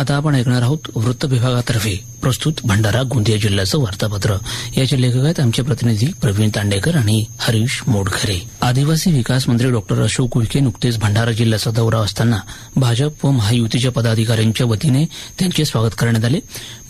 आता आपण ऐकणार आहोत वृत्त विभागातर्फे प्रस्तुत भंडारा गोंदिया जिल्ह्याचं वार्तापत्र. याचे लेखक आहेत आमचे प्रतिनिधी प्रवीण तांडेकर आणि हरीश मोडखरे. आदिवासी विकास मंत्री डॉक्टर अशोक उईके नुकतेच भंडारा जिल्ह्याचा दौरा असताना भाजप व महायुतीच्या पदाधिकाऱ्यांच्या वतीने त्यांचे स्वागत करण्यात आले.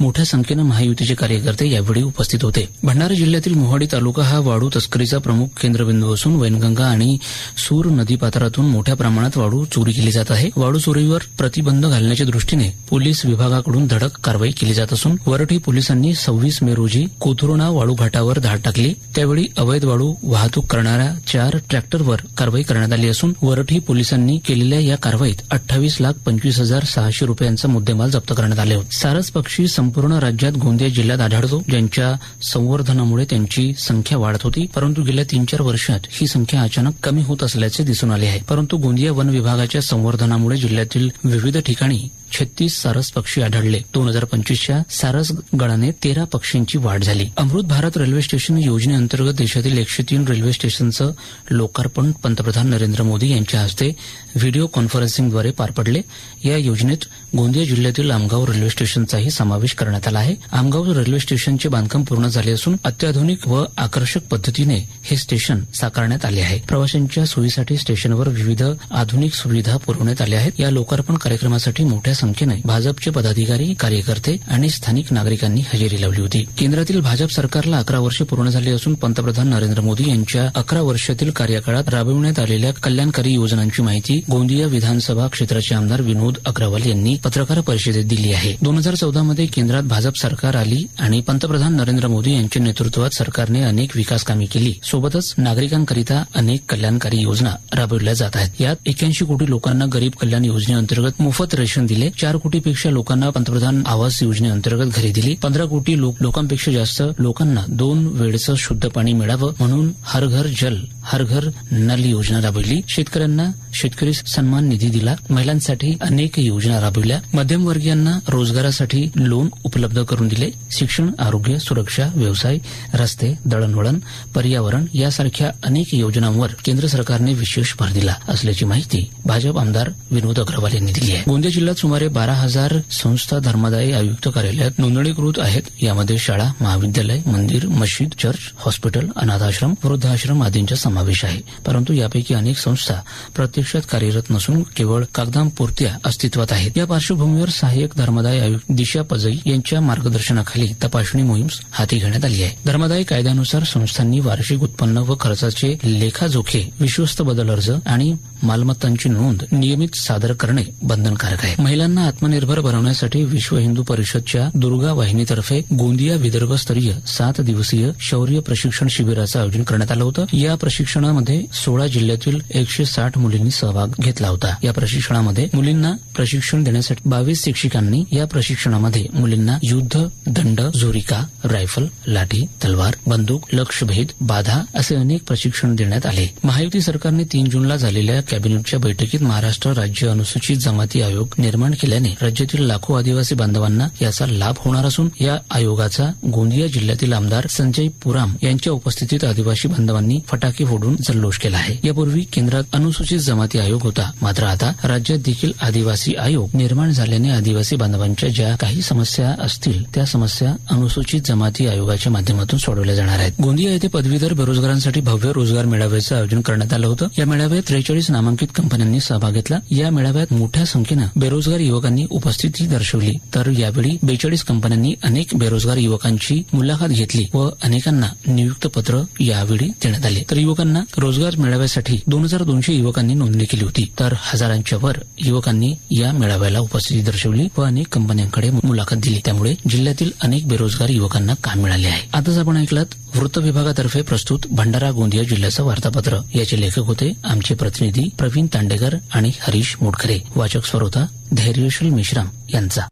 मोठ्या संख्येनं महायुतीचे कार्यकर्ते यावेळी उपस्थित होते. भंडारा जिल्ह्यातील मोहाडी तालुका हा वाळू तस्करीचा प्रमुख केंद्रबिंदू असून वैनगंगा आणि सूर नदीपात्रातून मोठ्या प्रमाणात वाळू चोरी केली जात आहे. वाळू चोरीवर प्रतिबंध घालण्याच्या दृष्टीने पोलीस विभागाकडून धडक कारवाई केली जात असून वरठी पोलिसांनी सव्वीस मे रोजी कोथुर्णा वाळू घाटावर धाड टाकली. त्यावेळी अवैध वाळू वाहतूक करणाऱ्या चार ट्रॅक्टरवर कारवाई करण्यात आली असून वरठी पोलिसांनी केलेल्या या कारवाईत अठ्ठावीस लाख पंचवीस हजार सहाशे रुपयांचा मुद्देमाल जप्त करण्यात आले होते. सारस पक्षी संपूर्ण राज्यात गोंदिया जिल्ह्यात आढळतो. ज्यांच्या संवर्धनामुळे त्यांची संख्या वाढत होती परंतु गेल्या तीन चार वर्षात ही संख्या अचानक कमी होत असल्याचे दिसून आले आहे. परंतु गोंदिया वन विभागाच्या संवर्धनामुळे जिल्ह्यातील विविध ठिकाणी छत्तीस सारस पक्षी आढळले. दोन हजार पंचवीसच्या सारस गणाने तेरा पक्षींची वाढ झाली. अमृत भारत रेल्वे स्टेशन योजनेअंतर्गत देशातील एकशे तीन रेल्वे स्टेशनचं लोकार्पण पंतप्रधान नरेंद्र मोदी यांच्या हस्ते व्हिडिओ कॉन्फरन्सिंगद्वारे पार पडले. या योजनेत गोंदिया जिल्ह्यातील आमगाव रेल्वे स्टेशनचाही समावेश करण्यात आला आहे. आमगाव रेल्वे स्टेशनचे बांधकाम पूर्ण झाले असून अत्याधुनिक व आकर्षक पद्धतीने हे स्टेशन साकारण्यात आले आहे. प्रवाशांच्या सोयीसाठी स्टेशनवर विविध आधुनिक सुविधा पुरवण्यात आल्या आहेत. या लोकार्पण कार्यक्रमासाठी मोठ्या संख्येने भाजपचे पदाधिकारी कार्यकर्ते आणि स्थानिक नागरिकांनी हजेरी लावली होती. केंद्रातील भाजप सरकारला अकरा वर्षे पूर्ण झाली असून पंतप्रधान नरेंद्र मोदी यांच्या अकरा वर्षातील कार्यकाळात राबविण्यात आलेल्या कल्याणकारी योजनांची माहिती गोंदिया विधानसभा क्षेत्राचे आमदार विनोद अग्रवाल यांनी पत्रकार परिषदेत दिली आहे. दोन हजार चौदा मध्ये केंद्रात भाजप सरकार आली आणि पंतप्रधान नरेंद्र मोदी यांच्या नेतृत्वात सरकारने अनेक विकास कामे केली. सोबतच नागरिकांकरिता अनेक कल्याणकारी योजना राबविल्या जात आहेत. यात एक्याऐंशी कोटी लोकांना गरीब कल्याण योजनेअंतर्गत मोफत रेशन दिले चार कोटीपेक्षा लोकांना पंतप्रधान आवास योजनेअंतर्गत घरे दिली. पंधरा कोटी लोकांपेक्षा जास्त लोकांना दोन वेळचं शुद्ध पाणी मिळावं म्हणून हर घर जल हर घर नल योजना राबविली. शेतकऱ्यांना शेतकरी सन्मान निधी दिला. महिलांसाठी अनेक योजना राबविल्या. मध्यमवर्गीयांना रोजगारासाठी लोन उपलब्ध करून दिले. शिक्षण आरोग्य सुरक्षा व्यवसाय रस्ते दळणवळण पर्यावरण यासारख्या अनेक योजनांवर केंद्र सरकारने विशेष भर दिला असल्याची माहिती भाजप आमदार विनोद अग्रवाल यांनी दिली आहे. गोंदिया जिल्ह्यात सुमारे बारा हजार संस्था धर्मादायी आयुक्त कार्यालयात नोंदणीकृत आहेत. यामध्ये शाळा महाविद्यालय मंदिर मशीद चर्च हॉस्पिटल अनाथाश्रम वृद्धाश्रम आदींचा समावेश आहे. परंतु यापैकी अनेक संस्था प्रत्यक्षात कार्यरत नसून केवळ कागदांपुरत्या अस्तित्वात आहेत. या पार्श्वभूमीवर सहाय्यक धर्मदाय आयुक्त दिशा पजई यांच्या मार्गदर्शनाखाली तपासणी मोहीम हाती घेण्यात आली आहे. धर्मदाय कायद्यानुसार संस्थांनी वार्षिक उत्पन्न व खर्चाचे लेखाजोखे विश्वस्त बदल अर्ज आणि मालमत्तांची नोंद नियमित सादर करणे बंधनकारक आहे. महिलांना आत्मनिर्भर बनवण्यासाठी विश्व हिंदू परिषदच्या दुर्गा वाहिनीतर्फे गोंदिया विदर्भस्तरीय सात दिवसीय शौर्य प्रशिक्षण शिबिराचं आयोजन करण्यात आलं होतं. या प्रशिक्षण प्रशिक्षणामध्ये सोळा जिल्ह्यातील एकशे साठ मुलींनी सहभाग घेतला होता. या प्रशिक्षणामध्ये मुलींना प्रशिक्षण देण्यासाठी बावीस शिक्षिकांनी या प्रशिक्षणामध्ये मुलींना युद्ध दंड झोरिका रायफल लाठी तलवार बंदूक लक्षभेद बाधा असे अनेक प्रशिक्षण देण्यात आले. महायुती सरकारने तीन जूनला झालेल्या कॅबिनेटच्या बैठकीत महाराष्ट्र राज्य अनुसूचित जमाती आयोग निर्माण केल्याने राज्यातील लाखो आदिवासी बांधवांना याचा लाभ होणार असून या आयोगाचा गोंदिया जिल्ह्यातील आमदार संजय पुराम यांच्या उपस्थितीत आदिवासी बांधवांनी फटाके फोडून जल्लोष केला आहे. यापूर्वी केंद्रात अनुसूचित जमाती आयोग होता. मात्र आता राज्यात देखील आदिवासी आयोग निर्माण झाल्याने आदिवासी बांधवांच्या ज्या काही समस्या असतील त्या समस्या अनुसूचित जमाती आयोगाच्या माध्यमातून सोडवल्या जाणार आहेत. गोंदिया येथे पदवीधर बेरोजगारांसाठी भव्य रोजगार मेळाव्याचं आयोजन करण्यात आलं होतं. या मेळाव्यात त्रेचाळीस नामांकित कंपन्यांनी सहभाग घेतला. या मेळाव्यात मोठ्या संख्येनं बेरोजगार युवकांनी उपस्थिती दर्शवली. तर यावेळी बेचाळीस कंपन्यांनी अनेक बेरोजगार युवकांची मुलाखत घेतली व अनेकांना नियुक्त पत्र यावेळी देण्यात आले. तर युवक युवकांना रोजगार मेळाव्यासाठी दोन हजार दोनशे युवकांनी नोंदणी केली होती. तर हजारांच्या वर युवकांनी या मेळाव्याला उपस्थिती दर्शवली व अनेक कंपन्यांकडे मुलाखत दिली. त्यामुळे जिल्ह्यातील अनेक बेरोजगार युवकांना काम मिळाले आहे. आताच आपण ऐकलात वृत्त विभागातर्फे प्रस्तुत भंडारा गोंदिया जिल्ह्याचं वार्तापत्र. याचे लेखक होते आमचे प्रतिनिधी प्रवीण तांडेकर आणि हरीश मोटखरे. वाचक स्वर होता धैर्यशील मिश्राम यांचा.